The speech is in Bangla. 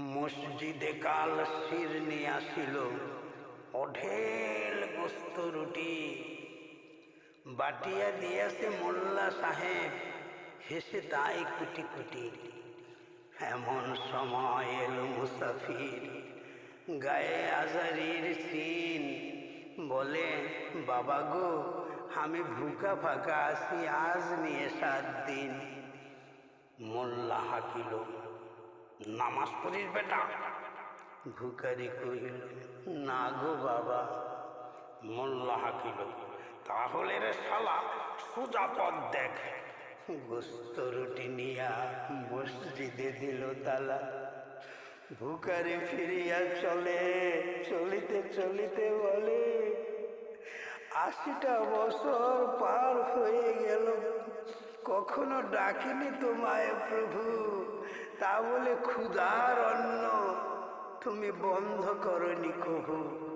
মসজিদে কাল শির নিয়ে আসিল। অঢেল গোস্ত রুটি। বাটিয়া দিয়েছে মোল্লা সাহেব। হেসে তাই কুটি কুটি এমন সময় এলো মুসাফির। গায়ে আজারির সিন। বলে, বাবা গো, আমি ভুকা ফাঁকা আছি, আজ নিয়ে সাত দিন। মোল্লা হাকিল। নামাজ পড়িস বেটা। ভিখারি কহিল না গো বাবা। মোল্লা হাকিল তাহলে রে শালা সোজা পথ দেখ। গোস্ত রুটি নিয়া মসজিদে দিল তালা। ভুকারি ফিরিয়া চলে চলিতে চলিতে বলে আশিটা বছর পার হয়ে গেল কখনো ডাকিনি তোমায় প্রভু। ତା ବୋଲେ ଖୁଦାର ଅନ୍ନ ତୁମେ ବନ୍ଧ କରନି କହ